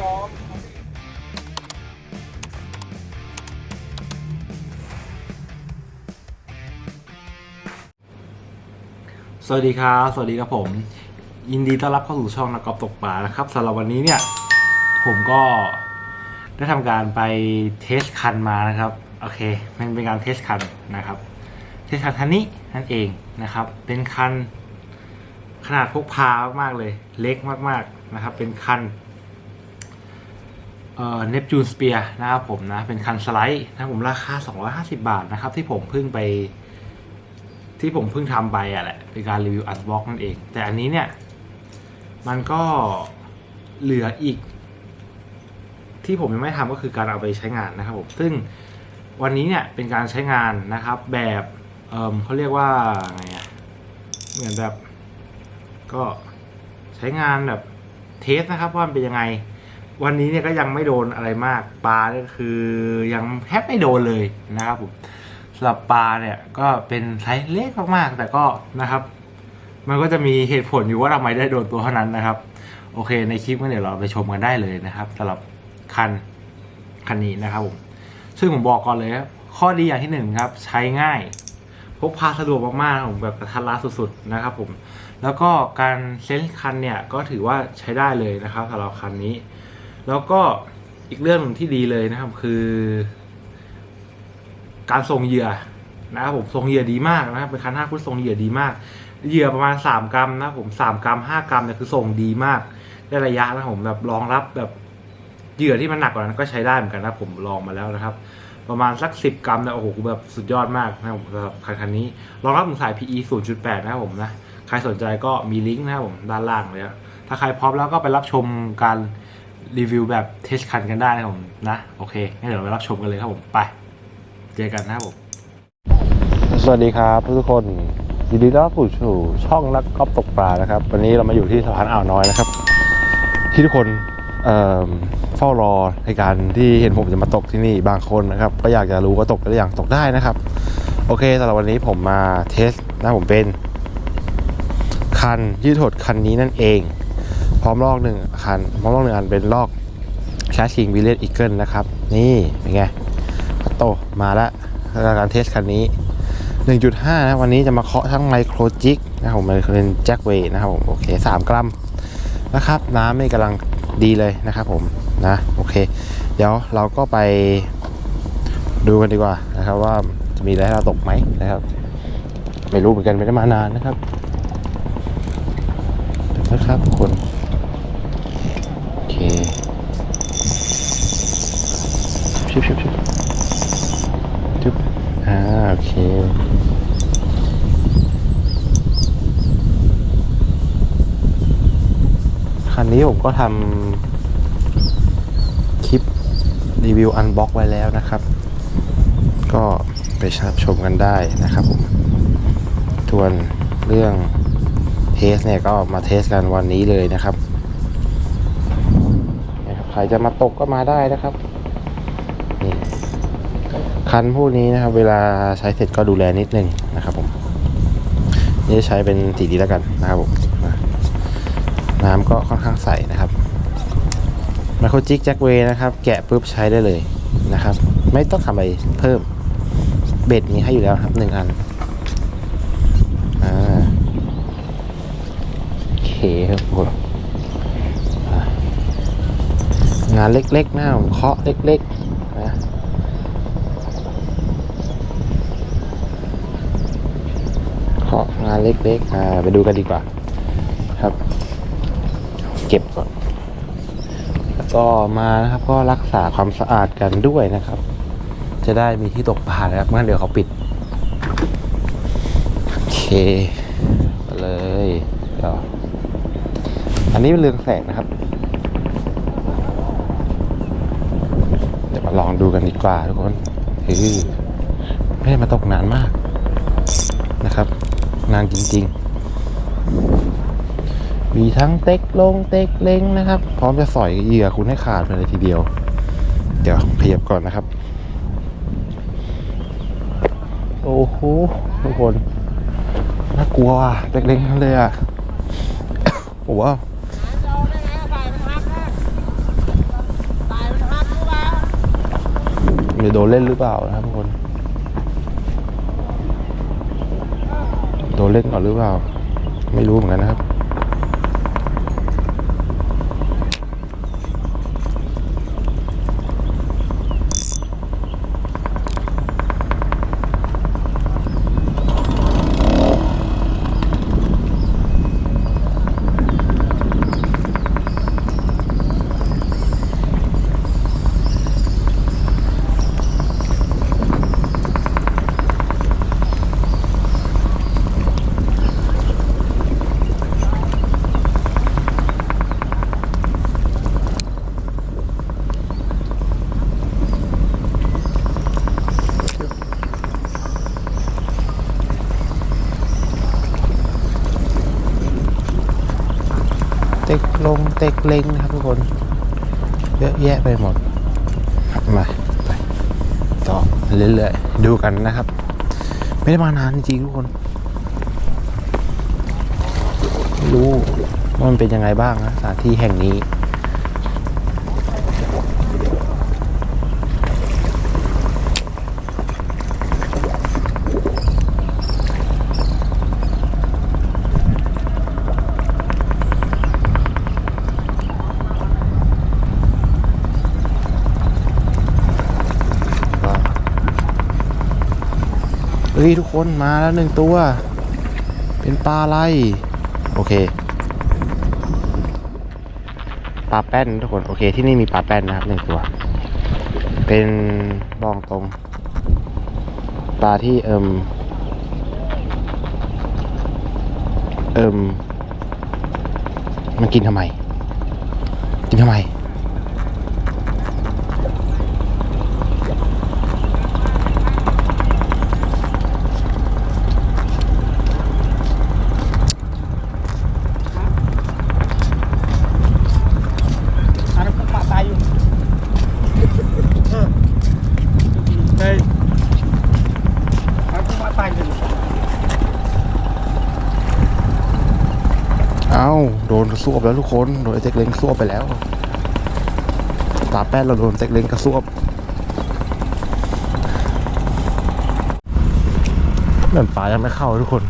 ยอมสวัสดีครับ สวัสดีครับผม ยินดีต้อนรับเข้าสู่ช่องนักกอล์ฟตกปลานะครับสำหรับวันนี้เนี่ย ผมก็ได้ทำการไปเทสคันมานะครับ โอเค มันเป็นการเทสคันนะครับ เทสคันคันนี้นั่นเองนะครับ เป็นคันขนาดพกพามากๆเลย เล็กมากๆนะครับ เป็นคัน เอ่อเนปจูนสเปียนะครับผมนะ เป็นคันสไลด์นะครับผมราคา 250 บาทนะครับ ที่ผมเพิ่งไป ที่ผมเพิ่งทำไปอะแหละเป็นการรีวิวอัดบล็อกนั่นเอง แต่อันนี้เนี่ย มันก็เหลืออีก ที่ผมยังไม่ทำก็คือการเอาไปใช้งานนะครับผมซึ่งวันนี้เนี่ยเป็นการใช้งานนะครับ แบบเออเขาเรียกว่าไงอะเหมือนแบบ ก็ใช้งานแบบเทสนะครับว่ามันเป็นยังไง วันนี้เนี่ยก็ยังไม่โดนอะไรมากปลาเนี่ยคือยังแทบไม่โดนเลยนะครับผมสำหรับปลาเนี่ยก็เป็นไซส์เล็กมากๆ แต่ก็นะครับ มันก็จะมีเหตุผลอยู่ว่าทำไมได้โดนตัวเท่านั้นนะครับ โอเค ในคลิปก็เดี๋ยวเราไปชมกันได้เลยนะครับสำหรับคันคันนี้นะครับผมซึ่งผมบอกก่อนเลยครับข้อดีอย่างที่หนึ่งครับ ใช้ง่ายพกพาสะดวกมากๆผมแบบกระทัดรัดสุดๆนะครับผมแล้วก็การเซ็นคันเนี่ยก็ถือว่าใช้ได้เลยนะครับสำหรับคันนี้ แล้วก็อีกเรื่องหนึ่งที่ดีเลยนะครับคือ การส่งเหยื่อนะครับผมส่งเหยื่อดีมากนะครับเป็นคันห้าฟุตส่งเหยื่อดีมาก เหยื่อประมาณ 3 กรัมนะผม3กรัม 5 กรัมเนี่ยคือส่งดีมากได้ระยะนะผมแบบรองรับแบบเหยื่อที่มันหนักกว่านั้นก็ใช้ได้เหมือนกันนะผมลองมาแล้วนะครับ ประมาณสัก 10 กรัมนี่ยโอ้โหแบบสุดยอดมากนะครับผมสำหรับคันคันนี้รองรับถึงสาย PE 0.8 นะครับผมนะใครสนใจก็มีลิงก์นะครับผมด้านล่างเลยถ้าใครพร้อมแล้วก็ไปรับชมการ รีวิวแบบเทสคันกันได้นะผมนะ โอเคงั้นเดี๋ยวไปรับชมกันเลยครับผมไป เจอกันนะครับผม สวัสดีครับทุกคนยินดีต้อนรับสู่ช่องนักกอล์ฟตกปลานะครับ วันนี้เรามาอยู่ที่สะพานอ่าวน้อยนะครับ ที่ทุกคนเเฝ้ารอในการที่เห็นผมจะมาตกที่นี่บางคนนะครับ ก็อยากจะรู้ว่าตกหรือยังตกได้นะครับ โอเคสำหรับวันนี้ผมมาเทสนะผมเป็นคันยืดหดคันนี้นั่นเอง ร้อมลอกหนึ่งคันพร้อมลอกหนึ่งอันเป็นลอกแคชชิงวิลเลตอีเกิลนะครับ นี่เป็นไงโตมาแล้วการเทสคันนี้ 1.5 นะวันนี้จะมาเคาะทั้งไมโครจิกนะครับผมเป็นแจ็คเวย์นะครับผมโอเค 3 กรัมนะครับ น้ำนี่กำลังดีเลยนะครับผมนะโอเค เดี๋ยวเราก็ไปดูกันดีกว่านะครับว่าจะมีอะไรให้เราตกไหมนะครับ ไม่รู้เหมือนกันไม่ได้มานานนะครับนะครับทุกคน ชิบชิบชิบจุ๊บอ่าโอเคคันนี้ผมก็ทำคลิปรีวิวอันบ็อกไว้แล้วนะครับ ก็ไปชมกันได้นะครับผมส่วนเรื่องเทสเนี่ยก็มาเทสกันวันนี้เลยนะครับใครจะมาตกก็มาได้นะครับ คันพวกนี้นะครับ เวลาใช้เสร็จก็ดูแลนิดนึงนะครับผม นี่ใช้เป็นสีดีแล้วกันนะครับผมน้ำก็ค่อนข้างใสนะครับไมโครจิกแจ็คเวย์นะครับ แกะปุ๊บใช้ได้เลยนะครับ ไม่ต้องทำอะไรเพิ่มเบ็ดมีให้อยู่แล้วครับหนึ่งอันอ่าโอเคครับผมงานเล็กๆนะผมเคาะเล็ก ๆ งานเล็กๆอ่าไปดูกันดีกว่า ครับ เก็บก่อนก็มานะครับ ก็รักษาความสะอาดกันด้วยนะครับ จะได้มีที่ตกปลานะครับงั้นเดี๋ยวเขาปิดโอเคไปเลยเดี๋ยวอันนี้เป็นเรืองแสงนะครับเดี๋ยวมาลองดูกันดีกว่าทุกคนเฮ้ยไม่ได้มาตกนานมากนะครับ นานจริง ๆ มีทั้งเต็กลงเต็กเล้งนะครับ พร้อมจะสอยเหยื่อคุณให้ขาดไปเลยทีเดียว เดี๋ยวขยับก่อนนะครับ โอ้โหทุกคนน่ากลัวเต็กเล้งทั้งเลยอะโอ้โหจะโดนเล่นหรือเปล่านะครับทุกคน เล่นก่อนหรือเปล่า ไม่รู้เหมือนกันนะครับ กลงเต็กเล็งนะครับทุกคน เยอะแยะไปหมดมาไปต่อเรื่อยๆดูกันนะครับ ไม่ได้มานานจริงทุกคน รู้ว่ามันเป็นยังไงบ้างนะสถานที่แห่งนี้ ฮ้ยทุกคนมาแล้วหนึ่งตัว เป็นปลาอะไร โอเค ปลาแป้นทุกคน โอเค ที่นี่มีปลาแป้นนะครับหนึ่งตัว เป็นบองตรง ปลาที่เอิมเอิมมันกินทำไม กินทำไม อันนั้นปลาตายอยู่เฮ้ยอันนั้นปลาตายอยู่ เอาโดนกระ ซวบแล้วทุกคนโดนไอ้เต็กเล้งซวบไปแล้วตาแป้นเราโดนเต็กเล้งกระซวบเหมือนปลายังไม่เข้าทุกคน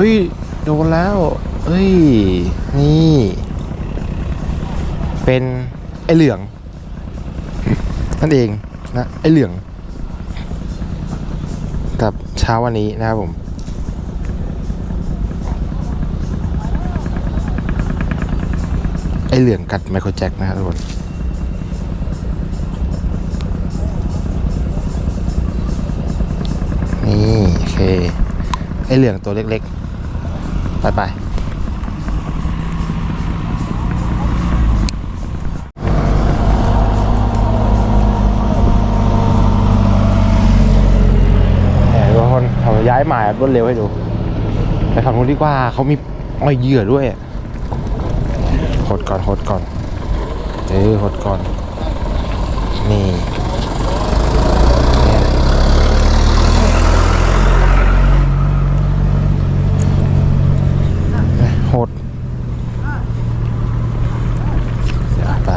เฮ้ย โดนแล้ว เฮ้ย นี่ เป็นไอเหลือง นั่นเองนะ ไอเหลือง กับเช้าวันนี้นะครับผมไอเหลืองกัดไมโครแจ็คนะครับทุกคนนี่โอเค ไอเหลืองตัวเล็กๆ ไปไปแหมทุกคนเราย้ายหมายรวดเร็วให้ดูไปฝั่งนู้นดีกว่าเขามีอ้อยเหยื่อด้วยอะหดก่อนหดก่อน เออหดก่อน นี่เนี่ย โหดเดี๋ยวไป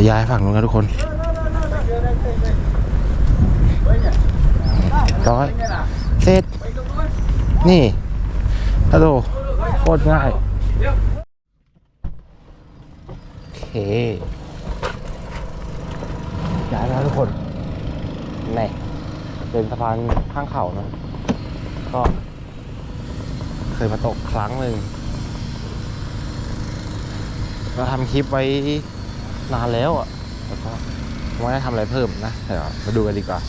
จะย้ายฝั่งนู้นกันทุกคนร้อยเสร็จ นี่ฮัลโหลโคตรง่าย โอเคย้ายแล้วทุกคนนี่เป็นสะพานข้างเขานะ ก็เคยมาตกครั้งหนึ่งเราทำคลิปไว้ นานแล้วอะแล้วก็ไม่ได้ทำอะไรเพิ่มนะเดี๋ยวมาดูกันดีกว่า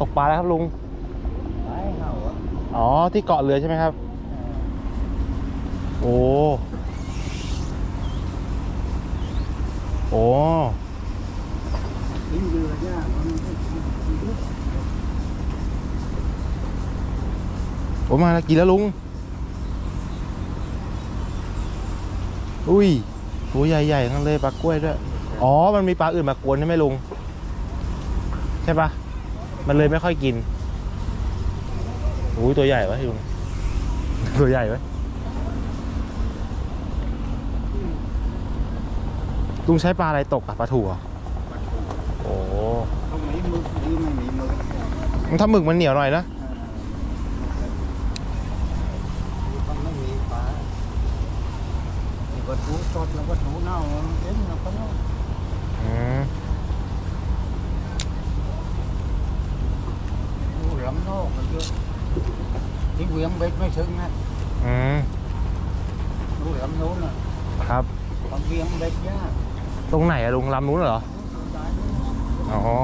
ตกปลาแล้วครับลุงไปเห่าอะอ๋อที่เกาะเรือใช่ไหมครับ โอ้โอ้ทิ้งเรือยากมันไม่โอ้มาแล้วกินแล้วลุง อุ้ยตัวใหญ่ๆทั้งเลยปลากล้วยด้วย อ๋อ มันมีปลาอื่นมากวนใช่ไหมลุง ใช่ปะ มันเลยไม่ค่อยกินอุ้ยตัวใหญ่วะลุงตัวใหญ่ไหมลุงใช้ปลาอะไรตกอะปลาถั่วโอ้ต้องมีมือหรือไม่มีมือถ้าหมึกมันเหนียวหน่อยนะต้องไม่มีปลาไอ้วัตถุสดแล้ววัตถุเน่ามันเอ็นแล้วก็เน่าอืม ดู ลำนอกมันเยอะที่เวียงเบ็ดไม่ถึงนะอืมดูลำโน้นอะครับ บางเวียงเบ็ดยากตรงไหนอะลุงลำนู้นเหรอ อ๋อ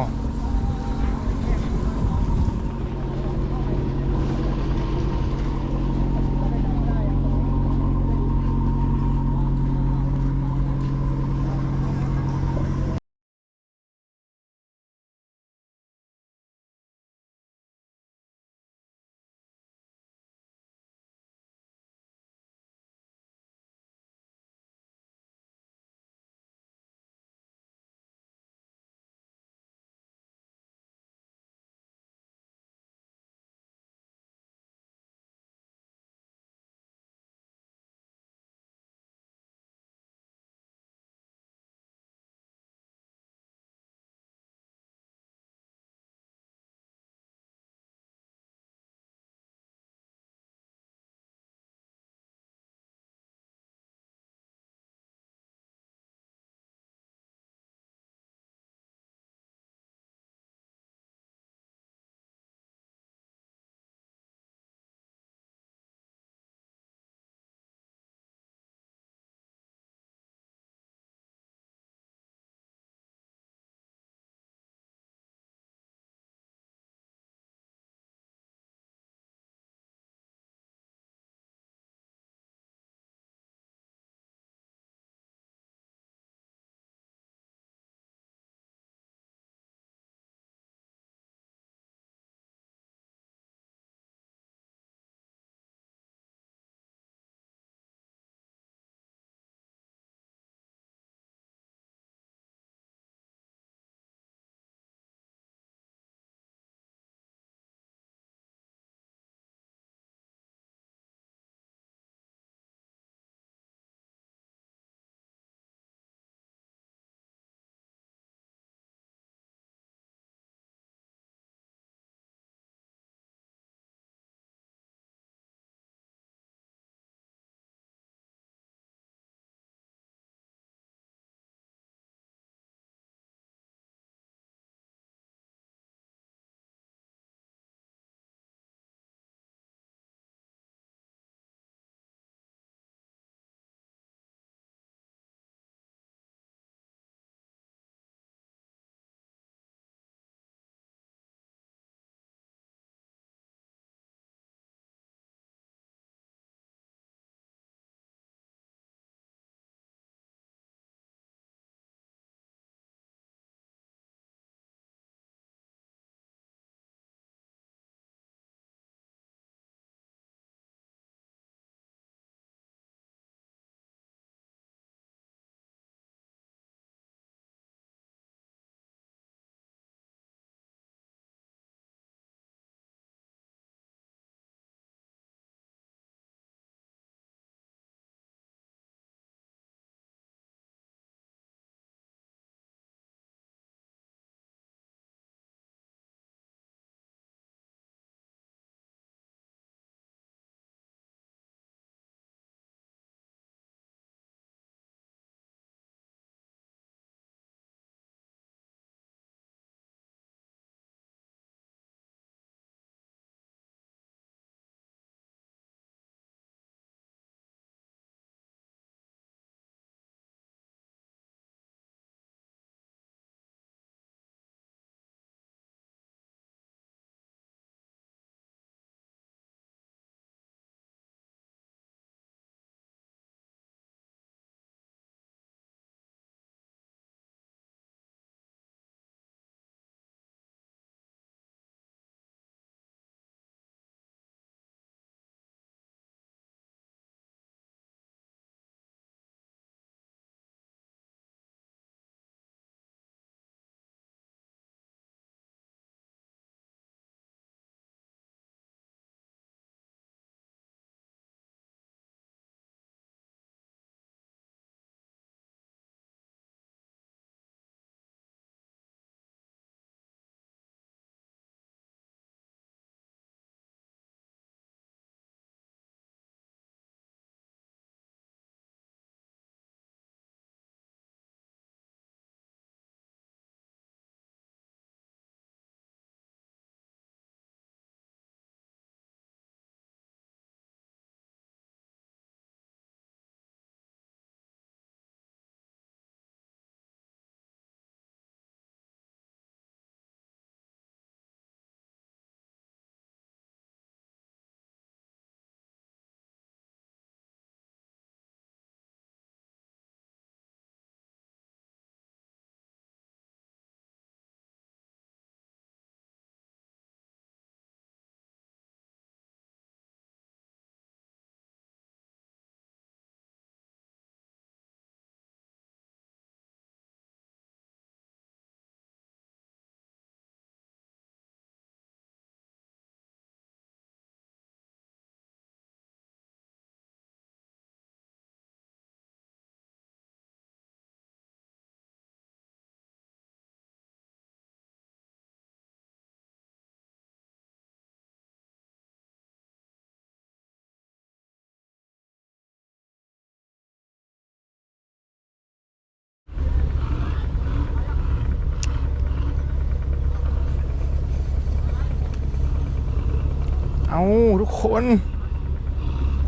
เอาทุกคน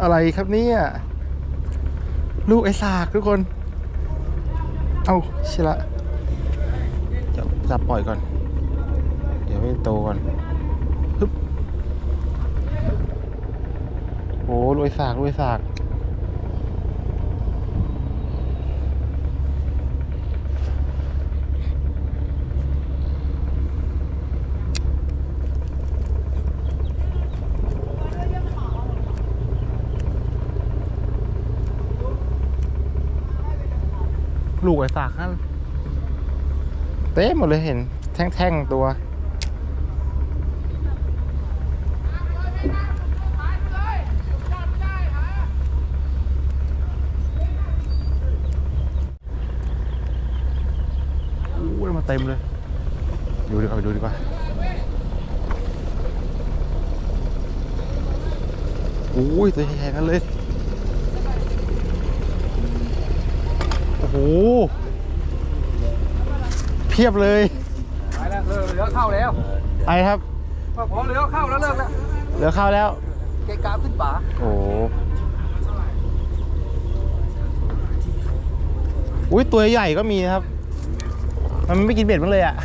อะไรครับเนี่ย ลูกไอ้สากทุกคน เอาใช่ละจะจับปล่อยก่อน เดี๋ยวไม่โตก่อนฮึบโอ้ลูกไอ้สากลูกไอ้สาก ลูกไอ้สากนั่นเต็มหมดเลยเห็น แท่งๆตัว อู้ยมาเต็มเลย ดูดีกว่าไปดูดีกว่าอุ้ยตัวใหญ่ๆกันเลย โอ้โหเพียบเลยไปแล้วเลิกเหลือเข้าแล้วไอครับพอเหลือเข้าแล้วเลิกแล้วเหลือข้าวแล้วเกะกาขึ้นป่าโอ้โหอุ้ยตัวใหญ่ก็มีนะครับ มันไม่กินเบ็ดมันเลยอะ